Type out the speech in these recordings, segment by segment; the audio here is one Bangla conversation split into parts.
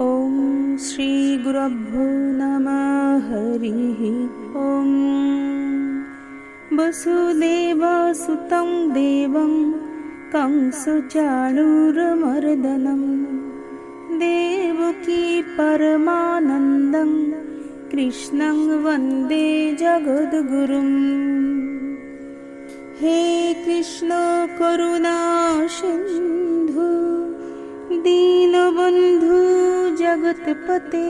ॐ श्रीगुरभ्यो नमः हरिः ॐ। वसुदेवसुतं देवं कंसचाणूरमर्दनं। देवकी परमानन्दं कृष्णं वन्दे जगद्गुरुम् हे कृष्ण करुणा सिन्धु दीनबन्धु জগৎপতে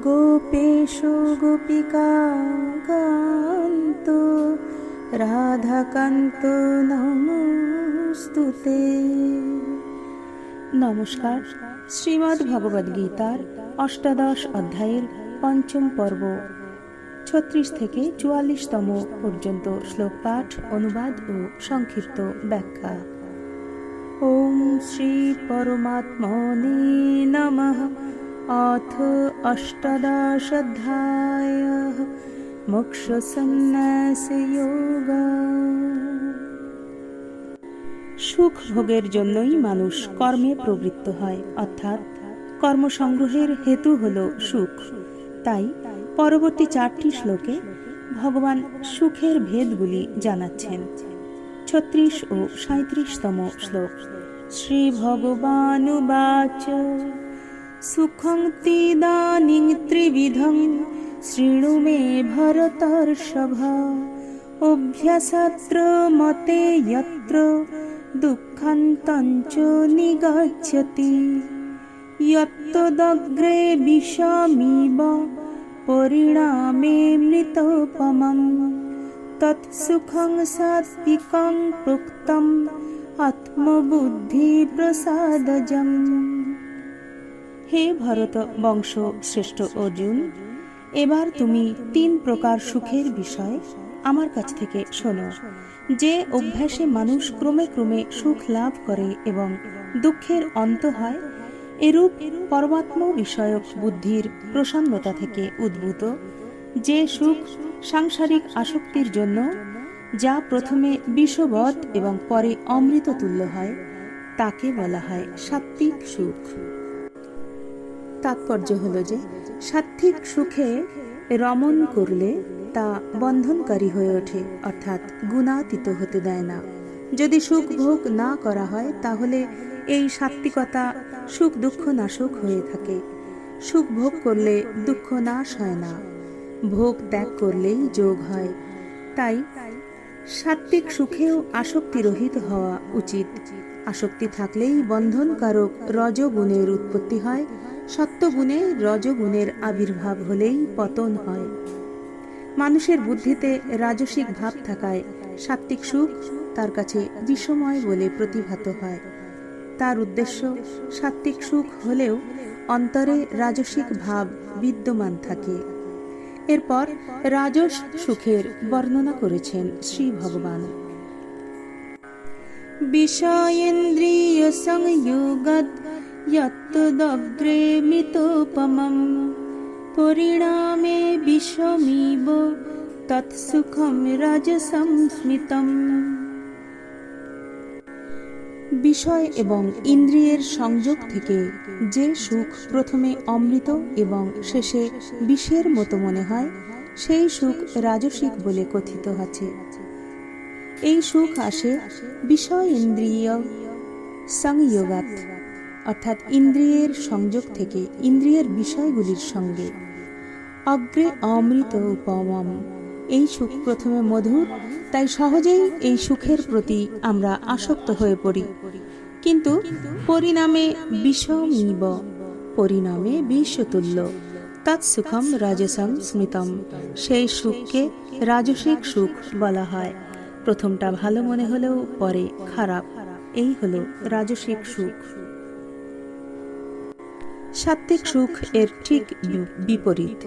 গোপেশু গোপিকা কান্ত রাধাকান্ত নমস্তুতে। নমস্কার শ্রীমৎ ভগবদ গীতার অষ্টাদশ অধ্যায়ের পঞ্চম পর্ব। ছত্রিশ থেকে চুয়াল্লিশতম পর্যন্ত শ্লোক পাঠ অনুবাদ ও সংক্ষিপ্ত ব্যাখ্যা। ॐ श्रीपरमात्मने नमः अथ अष्टादशाध्यायः মোক্ষসন্ন্যাসযোগ সুখ ভোগের জন্যই মানুষ কর্মে প্রবৃত্ত হয় অর্থাৎ কর্মসংগ্রহের হেতু হল সুখ তাই পরবর্তী চারটি শ্লোকে ভগবান সুখের ভেদগুলি জানাচ্ছেন ছত্রিশ ও সাঁত্রিশতম শ্লোক। শ্রী ভগবানুবাচ সুখং তিদানিং ত্রিবিধং শৃণু মে ভরতর্ষভ অভ্যাসাত্র মতে যত্র দুঃখান্তঞ্চ নিগচ্ছতি। যত্তদগ্রে বিষমিব, পরিণামে মৃতোপমम् তৎসুখং সাত্বিকং প্রোক্তম আত্মবুদ্ধি প্রসাদজম হে ভরত বংশ শ্রেষ্ঠ অর্জুন, এবার তুমি তিন প্রকার সুখের বিষয় আমার কাছ থেকে শোনো, যে অভ্যাসে মানুষ ক্রমে ক্রমে সুখ লাভ করে এবং দুঃখের অন্ত হয়, এরূপ পরমাত্ম বিষয়ক বুদ্ধির প্রসন্নতা থেকে উদ্ভূত, যে সুখ সাংসারিক আসক্তির জন্য, যা প্রথমে বিষবৎ এবং পরে অমৃত তুল্য হয়, তাকে বলা হয় সাত্ত্বিক সুখ। তাৎপর্য হল যে, সাত্ত্বিক সুখে রমণ করলে তা বন্ধনকারী হয়ে ওঠে, অর্থাৎ গুণাতীত হতে দেয় না। যদি সুখ ভোগ না করা হয়, তাহলে এই সাত্ত্বিকতা সুখ দুঃখ নাশক হয়ে থাকে। সুখ ভোগ করলে দুঃখ নাশ হয় না। ভোগ ত্যাগ করলেই যোগ হয়। তাই সাত্ত্বিক সুখেও আসক্তি রহিত হওয়া উচিত। আসক্তি থাকলেই বন্ধনকারক রজগুণের উৎপত্তি হয়। সত্যগুণে রজগুণের আবির্ভাব হলেই পতন হয়। মানুষের বুদ্ধিতে রাজসিক ভাব থাকায় সাত্ত্বিক সুখ তার কাছে বিষময় বলে প্রতিভাত হয়। তার উদ্দেশ্য সাত্ত্বিক সুখ হলেও অন্তরে রাজসিক ভাব বিদ্যমান থাকে। এরপর রাজস সুখের বর্ণনা করেছেন শ্রী ভগবান বিষয়েন্দ্রিয় সংযোগত যত্তদগ্রে মৃতোপমম, পরিণামে বিষমিব তৎসুখম রাজসং স্মিতম বিষয় এবং ইন্দ্রিয়ের সংযোগ থেকে যে সুখ প্রথমে অমৃত এবং শেষে বিষের মতো মনে হয়, সেই সুখ রাজসিক বলে কথিত আছে। এই সুখ আসে বিষয় ইন্দ্রিয় সংযোগাত, অর্থাৎ ইন্দ্রিয়ের সংযোগ থেকে ইন্দ্রিয়ের বিষয়গুলির সঙ্গে। অগ্রে অমৃত উপমম এই সুখ প্রথমে মধুর, তাই সহজেই এই সুখের প্রতি আমরা আসক্ত হয়ে পড়ি। কিন্তু পরিণামে বিষমিব, পরিণামে বিষতুল্য, তৎসুখম রাজসং স্মৃতম, সেই সুখকে রাজসিক সুখ বলা হয়। প্রথমটা ভালো মনে হলেও পরে খারাপ, এই হলো রাজসিক সুখ। সাত্ত্বিক সুখ এর ঠিক বিপরীত।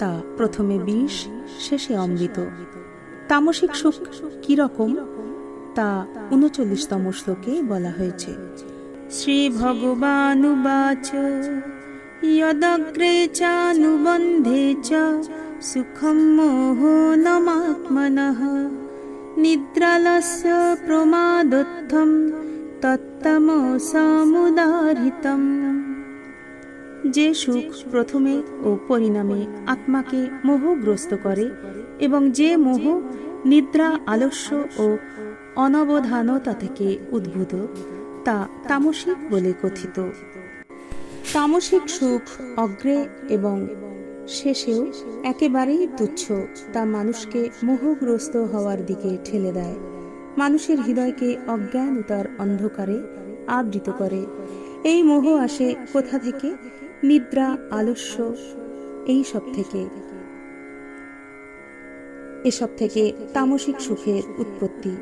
তা প্রথমে বিষ, শেষে অমৃত। তামসিক সুখ কীরকম? তা উনচল্লিশতম শ্লোকে বলা হয়েছে। শ্রী ভগবানুবাচ ইয়দগ্রে চানুবন্ধে চ, সুখম মোহনমাত্মনঃ নিদ্রালস্য প্রমাদোত্থম, তত্তম সামুদারিতম। যে সুখ প্রথমে ও পরিণামে আত্মাকে মোহগ্রস্ত করে এবং যে মোহ নিদ্রা, আলস্য ও অনবধানতা থেকে উদ্ভূত, তা তামসিক বলে কথিত। তামসিক সুখ অগ্রে এবং শেষেও একেবারেই তুচ্ছ, তা মানুষকে মোহগ্রস্ত হওয়ার দিকে ঠেলে দেয়। মানুষের হৃদয়কে অজ্ঞান ও তার অন্ধকারে আবৃত করে। এই মোহ আসে কোথা থেকে? নিদ্রা, আলস্য, এই সব থেকে। এসব থেকে তামসিক সুখের উৎপত্তি।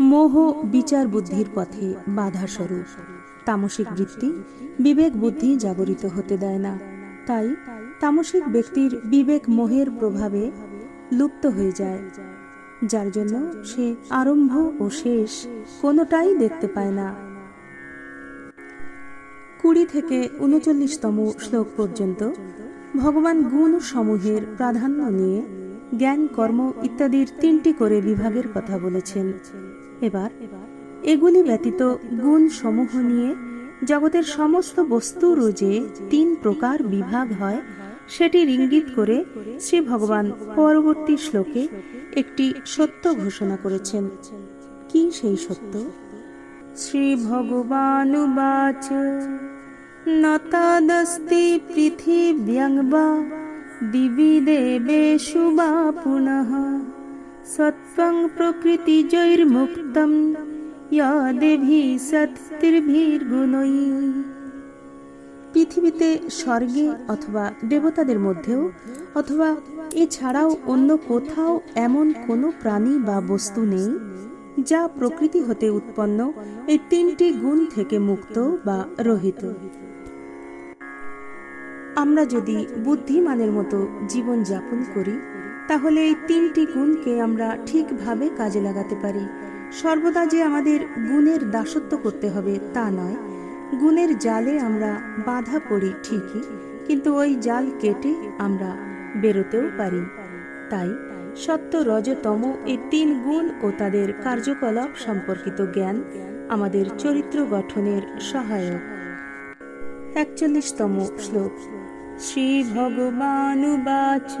মোহ বিচার বুদ্ধির পথে বাধা স্বরূপ। তামসিক বৃত্তি বিবেক বুদ্ধি জাগরিত হতে দেয় না। তাই তামসিক ব্যক্তির বিবেক মোহের প্রভাবে লুপ্ত হয়ে যায়। যার জন্য সে আরম্ভ ও শেষ কোনোটাই দেখতে পায় না। কুড়ি থেকে উনচল্লিশতম শ্লোক পর্যন্ত ভগবান গুণ সমূহের প্রাধান্য নিয়ে, জ্ঞান, কর্ম ইত্যাদির তিনটি করে বিভাগের কথা বলেছেন। এবার এগুলি ব্যতীত গুণ সমূহ নিয়ে জগতের সমস্ত বস্তুর যে তিন প্রকার বিভাগ হয় সেটির ইঙ্গিত করে শ্রী ভগবান পরবর্তী শ্লোকে একটি সত্য ঘোষণা করেছেন। কি সেই সত্য? শ্রী ভগবানুবাচ ন তদস্তি পৃথিব্যাং বা দিবি দেবেষু বা পুনঃ সত্ত্বং প্রকৃতিজৈর্মুক্তম যদেভি সত্তির্ভির্গুণৈ পৃথিবীতে স্বর্গে অথবা দেবতাদের মধ্যেও, অথবা এছাড়াও অন্য কোথাও এমন কোনো প্রাণী বা বস্তু নেই? যা প্রকৃতি হতে উৎপন্ন, এই তিনটি গুণ থেকে মুক্ত বা রহিত। আমরা যদি বুদ্ধিমানের মতো জীবন যাপন করি, তাহলে এই তিনটি গুণকে আমরা ঠিকভাবে কাজে লাগাতে পারি। সর্বদা যে আমাদের গুণের দাসত্ব করতে হবে তা নয়। গুণের জালে আমরা বাধা পড়ি ঠিকই, কিন্তু ওই জাল কেটে আমরা বেরোতেও পারি। তাই সত্য রজতম এই তিন গুণ ও তাদের কার্যকলাপ সম্পর্কিত জ্ঞান আমাদের চরিত্র গঠনের সহায়ক। একচল্লিশতম শ্লোক। শ্রী ভগবানুবাচ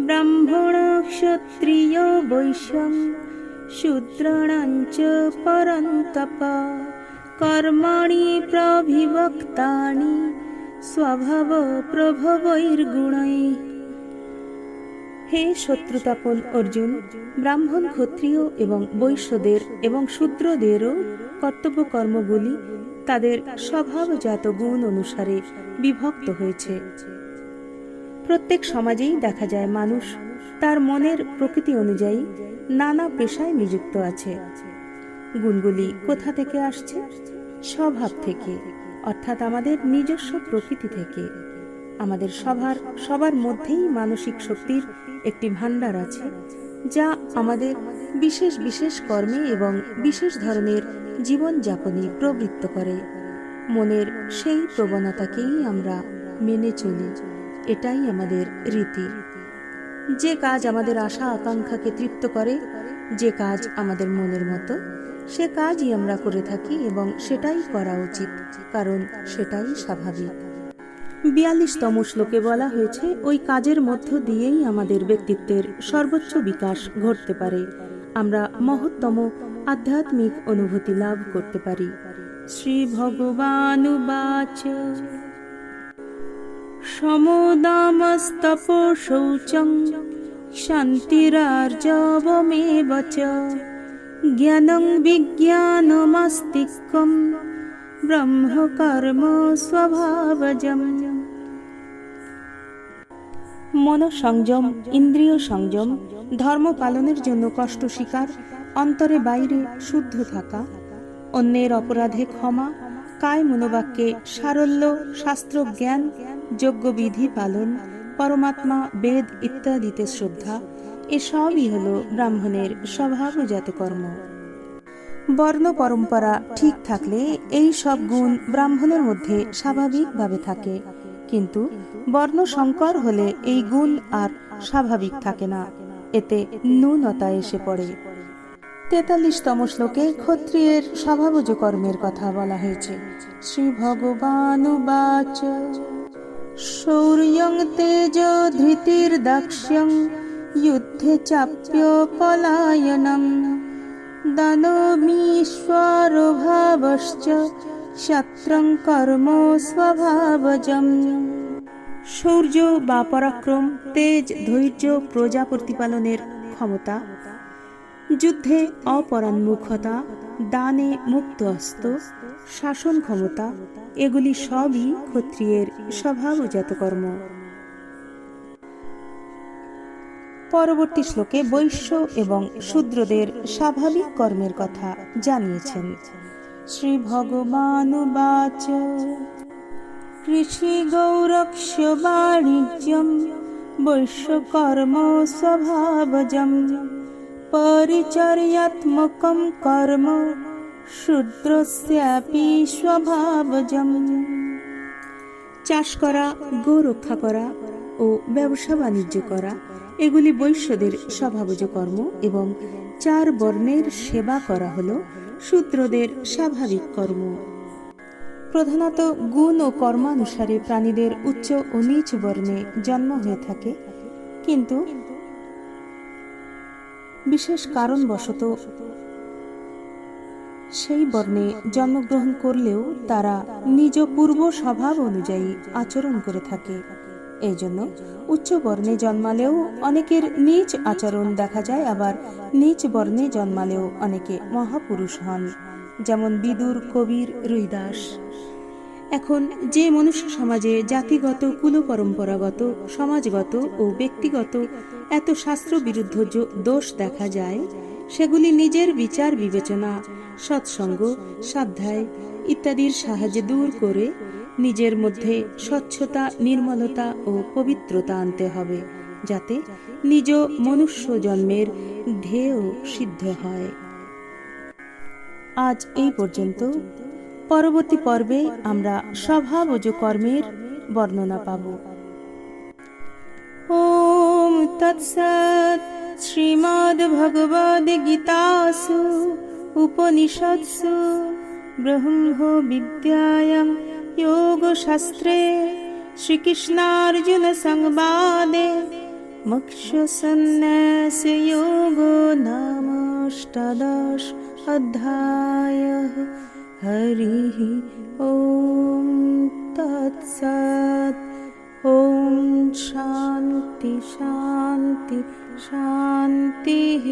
ব্রাহ্মণ ক্ষত্রিয় বৈশ্যং শূদ্রাণাঞ্চ পরন্তপ, কর্মাণি প্রভিবক্তানি, স্বভাব প্রভবৈর্গুণৈ হে শত্রুতাপন অর্জুন, ব্রাহ্মণ ক্ষত্রিয় এবং বৈশ্যদের এবং শূদ্রদেরও কর্তব্য কর্মগুলি তাদের স্বভাবজাত গুণ অনুসারে বিভক্ত হয়েছে। প্রত্যেক সমাজেই দেখা যায় মানুষ তার মনের প্রকৃতি অনুযায়ী নানা পেশায় নিযুক্ত আছে। গুণগুলি কোথা থেকে আসছে? স্বভাব থেকে, অর্থাৎ আমাদের নিজস্ব প্রকৃতি থেকে। আমাদের সবার সবার মধ্যেই মানসিক শক্তির একটি ভাণ্ডার আছে, যা আমাদের বিশেষ বিশেষ কর্মে এবং বিশেষ ধরনের জীবনযাপনে প্রবৃত্ত করে। মনের সেই প্রবণতাকেই আমরা মেনে চলি, এটাই আমাদের রীতি। যে কাজ আমাদের আশা, আকাঙ্ক্ষাকে তৃপ্ত করে, যে কাজ আমাদের মনের মতো, সে কাজই আমরা করে থাকি এবং সেটাই করা উচিত, কারণ সেটাই স্বাভাবিক। বিয়াল্লিশতম শ্লোকে বলা হয়েছে, ওই কাজের মধ্য দিয়েই আমাদের ব্যক্তিত্বের সর্বোচ্চ বিকাশ ঘটতে পারে। আমরা মহত্তম আধ্যাত্মিক অনুভূতি লাভ করতে পারি। শ্রী ভগবানুবাচ সমদামস্তপ শৌচং শান্তিরার্জবমেব চ জ্ঞানং বিজ্ঞানমস্তিক্কম ব্রহ্মকর্ম স্বভাবজম মন সংযম ইন্দ্রিয় সংযম ধর্ম পালনের জন্য কষ্ট স্বীকার, অন্তরে বাইরে শুদ্ধ থাকা, অন্যের অপরাধে ক্ষমা, কায় মনোবাক্যে সারল্য, শাস্ত্র জ্ঞান যোগ্য বিধি পালন, পরমাত্মা, বেদ ইত্যাদিতে শ্রদ্ধা, এসবই হল ব্রাহ্মণের স্বভাবজাত কর্ম। বর্ণ পরম্পরা ঠিক থাকলে এই সব গুণ ব্রাহ্মণের মধ্যে স্বাভাবিকভাবে থাকে। কিন্তু বর্ণ সংকর হলে এই গুণ আর স্বাভাবিক থাকে না। এতে ন্যূনতা এসে পড়ে। তেতাল্লিশতম শ্লোকে ক্ষত্রিয়ের স্বভাবজ কর্মের কথা বলা হয়েছে। শ্রী ভগবানুবাচ শৌর্যং তেজ ধৃতির দাক্ষ্যং যুদ্ধে চাপ্য পলায়নম। দানমীশ্বরভাবশ্চ ক্ষত্রং কর্ম স্বভাবজম শৌর্য বা পরাক্রম তেজ ধৈর্য প্রজা প্রতিপালনের ক্ষমতা যুদ্ধে অপরান্মুখতা দানে মুক্ত অস্ত শাসন ক্ষমতা এগুলি সবই ক্ষত্রিয়ের স্বভাবজাত কর্ম পরবর্তী শ্লোকে বৈশ্য এবং শূদ্রদের স্বাভাবিক কর্মের কথা জানিয়েছেন। শ্রী ভগবানুবাচ কৃষি গৌরক্ষ বাণিজ্যম বৈশ্যকর্ম স্বভাবজম পরিচর্যাত্মকম কর্ম, শূদ্রস্যাপি স্বভাবজম। চাষ করা গো রক্ষা করা ও ব্যবসা বাণিজ্য করা, এগুলি বৈশ্যদের স্বভাবজ কর্ম এবং চার বর্ণের সেবা করা হল শূদ্রদের স্বাভাবিক কর্ম। প্রধানত গুণ ও কর্মানুসারে প্রাণীদের উচ্চ ও নিচ বর্ণে জন্ম হয়ে থাকে। কিন্তু বিশেষ কারণবশত সেই বর্ণে জন্মগ্রহণ করলেও তারা নিজ পূর্ব স্বভাব অনুযায়ী আচরণ করে থাকে। এই জন্য উচ্চ বর্ণে জন্মালেও অনেকের নিজ আচরণ দেখা যায়, আবার নিচ বর্ণে জন্মালেও অনেকে মহাপুরুষ হন, যেমন বিদুর কবির রুইদাস। এখন যে মনুষ্য সমাজে জাতিগত কুল পরম্পরাগত সমাজগত ও ব্যক্তিগত এত শাস্ত্র বিরুদ্ধ দোষ দেখা যায়, সেগুলি নিজের বিচার বিবেচনা সৎসঙ্গ, সাধ্যায় ইত্যাদির সাহায্যে দূর করে নিজের মধ্যে স্বচ্ছতা, নির্মলতা ও পবিত্রতা আনতে হবে, যাতে নিজ মনুষ্য জন্মের ধ্যেয় সিদ্ধ হয়। আজ এই পর্যন্ত। পরবর্তী পর্বে আমরা স্বভাবজ কর্মের বর্ণনা পাব। ওম তৎসৎ শ্রীমদ্ ভগবদ গীতাসু, উপনিষৎসু। ब्रह्मविद्यायां योगशास्त्रे श्रीकृष्णार्जुनसंवादे मक्षसन्न्यासयोगो नामष्टादश अध्यायः हरिः ॐ तत्सत्। ॐ शान्ति शान्ति शान्तिः।